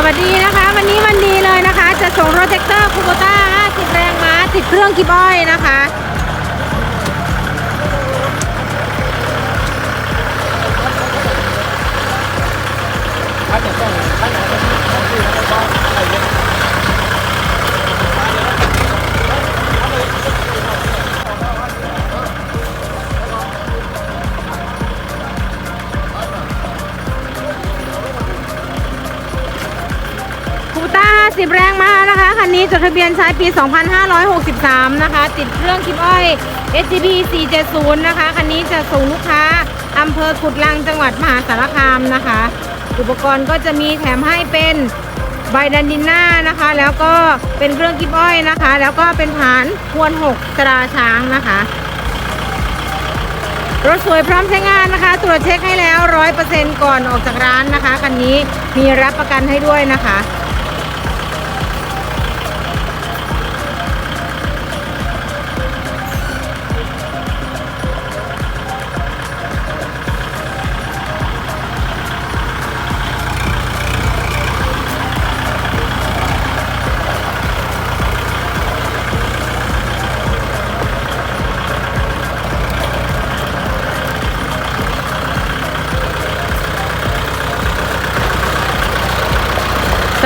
สวัสดีนะคะ วันนี้วันดีเลยนะคะ จะส่งรถแท็กเตอร์คูโบต้า50 แรงม้าติดเครื่องกิบอ้อยนะคะ ต้า50แรงมานะคะ คันนี้จดทะเบียนใช้ปี 2563 นะคะ ติดเครื่องคิปอ้อย SGB 470 นะคะ คันนี้จะส่งลูกค้าอำเภอขุดลังจังหวัดมหาสารคามนะคะ อุปกรณ์ก็จะมีแถมให้เป็นใบดันดินหน้านะคะ แล้วก็เป็นเครื่องกิบอ้อยนะคะ แล้วก็เป็นฐานควนหกตราช้างนะคะ รถสวยพร้อมใช้งานนะคะ ตรวจเช็คให้แล้วร้อยเปอร์เซ็นต์ก่อนออกจากร้านนะคะ คันนี้มีรับประกันให้ด้วยนะคะ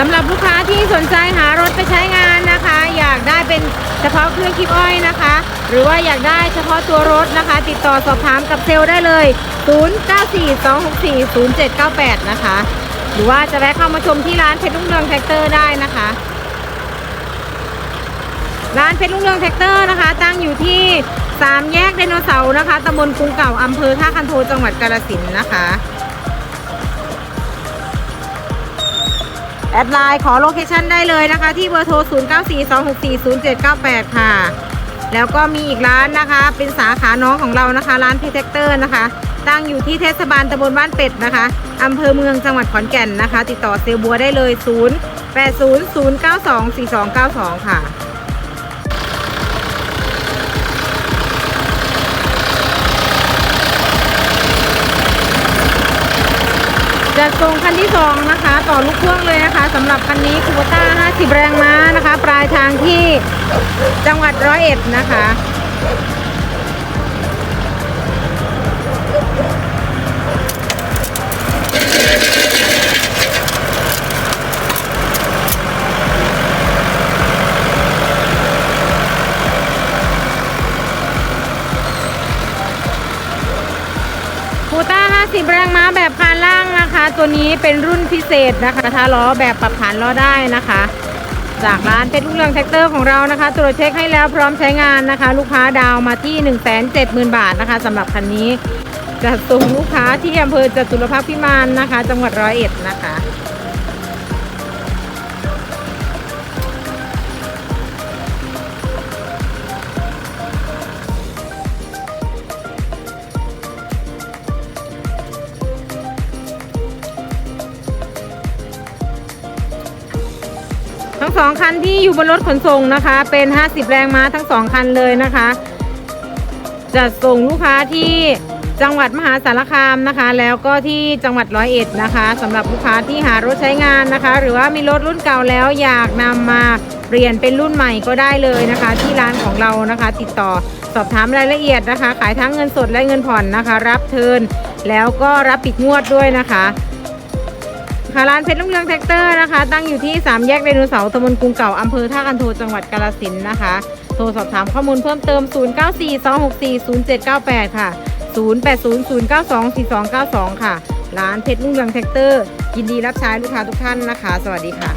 ำหรับลูกค้าที่สนใจหารถไปใช้งานนะคะ อยากได้เป็นเฉพาะเครื่องคีบอ้อยนะคะ หรือว่าอยากได้เฉพาะตัวรถนะคะ ติดต่อสอบถามกับเซลล์ได้เลย 0942640798 นะคะ หรือว่าจะแวะเข้ามาชมที่ร้านเพชรรุ่งเรืองแท็กเตอร์ได้นะคะ ร้านเพชรรุ่งเรืองแท็กเตอร์นะคะ ตั้งอยู่ที่3แยกไดโนเสาร์นะคะตำบลกรุงเก่าอำเภอท่าคันโทจังหวัดกาฬสินธุ์นะคะ แอดไลน์ขอโลเคชั่นได้เลยนะคะ ที่เบอร์โทร 0942640798 ค่ะ แล้วก็มีอีกร้านนะคะ เป็นสาขาน้องของเรานะคะ ร้านพีเทคเตอร์นะคะ ตั้งอยู่ที่เทศบาลตำบลบ้านเป็ดนะคะอำเภอเมืองจังหวัดขอนแก่นนะคะ ติดต่อเซลลบัวได้เลย 0800924292 ค่ะจะส่งคันที่2นะคะ ต่อลูกพ่วงเลย นะคะสำหรับคันนี้คูโบต้า 50 แรงม้านะคะ ปลายทางที่จังหวัดร้อยเอ็ดนะคะ คูต้า 50 แรงม้าแบบคานล่าง ตัวนี้เป็นรุ่นพิเศษนะคะท้าล้อแบบปรับฐานล้อได้นะคะ จากร้านเพชรลูกเรืองแท็กเตอร์ของเรานะคะ ตรวจเช็คให้แล้วพร้อมใช้งานนะคะ ลูกค้าดาวมาที่ 170,000 บาทนะคะสำหรับคันนี้จะส่งลูกค้าที่อำเภอจตุรพักษ์พิมานนะคะ จังหวัดร้อยเอ็ดนะคะ ทั้งสองคันที่อยู่บนรถขนส่งนะคะ เป็น 50 แรงม้าทั้งสองคันเลยนะคะ จะส่งลูกค้าที่จังหวัดมหาสารคามนะคะ แล้วก็ที่จังหวัดร้อยเอ็ดนะคะสำหรับลูกค้าที่หารถใช้งานนะคะ หรือว่ามีรถรุ่นเก่าแล้วอยากนำมาเปลี่ยนเป็นรุ่นใหม่ก็ได้เลยนะคะ ที่ร้านของเรานะคะ ติดต่อสอบถามรายละเอียดนะคะ ขายทั้งเงินสดและเงินผ่อนนะคะ รับเทินแล้วก็รับปิดงวดด้วยนะคะ ค่ะร้านเพชรลุงเรืองแท็กเตอร์นะคะ ตั้งอยู่ที่ 3 แยกไดโนเสาร์ตำบลกรุงเก่าอำเภอท่ากันโทจังหวัดกาลสินนะคะ โทรสอบถามข้อมูลเพิ่มเติม 0942640798 ค่ะ 0800924292 ค่ะ ร้านเพชรลุงเรืองแท็กเตอร์ยินดีรับใช้ลูกค้าทุกท่านนะคะ สวัสดีค่ะ